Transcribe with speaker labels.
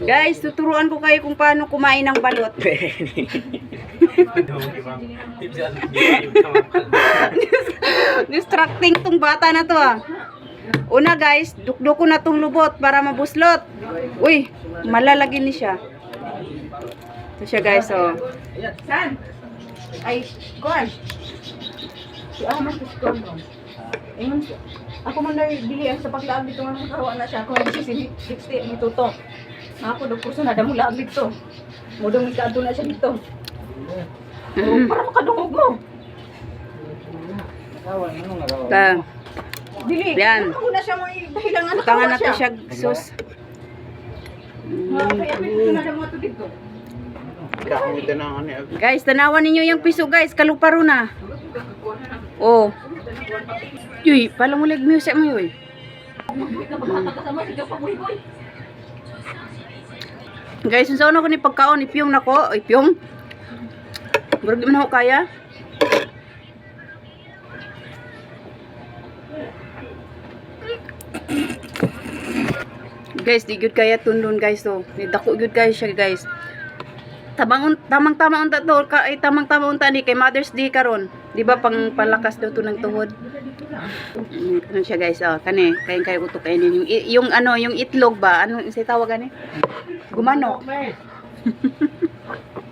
Speaker 1: Guys, tuturuan ko kayo kung paano kumain ng balot. Distracting tong bata na to ah. Una guys, dukduk ko na tong lubot para mabuslot. Uy, malalagin ni siya. Ito siya guys, oh. San? Ay, kuan. Si is kuan mo. Ingon siya. Ako man na bili ang sa paglaag dito nga karuan na siya. Ako ang si 60 ni Tuto. Ako do kurso na damo laag dito. Mudong ikaadto na siya dito. Oh, para makadungog mo. Ta. Dili.
Speaker 2: Yan.
Speaker 1: Ako na siya mo dahilan nga
Speaker 2: Tangan
Speaker 1: nakawa
Speaker 2: natin
Speaker 1: siya.
Speaker 2: siya, sus.
Speaker 1: Na.
Speaker 2: Guys, tanawan ninyo yung piso guys, kaluparo na. Oh. Yuy, pala mo leg music mo
Speaker 1: Boy.
Speaker 2: Guys, unsa na ko ni pagkaon ipyong nako, ipyong. Murag di man ako kaya. Guys, di gyud kaya tundon guys to. Ni dako gyud guys siya guys. Tamang tamang tama unta to, ka, ay tamang tama unta ni kay Mother's Day karon. Di ba pang palakas daw to ng tuhod. Ano siya guys, oh, kani, kain kayo utok kainin yung yung ano, yung itlog ba? Ano sa tawag ani? Gumano.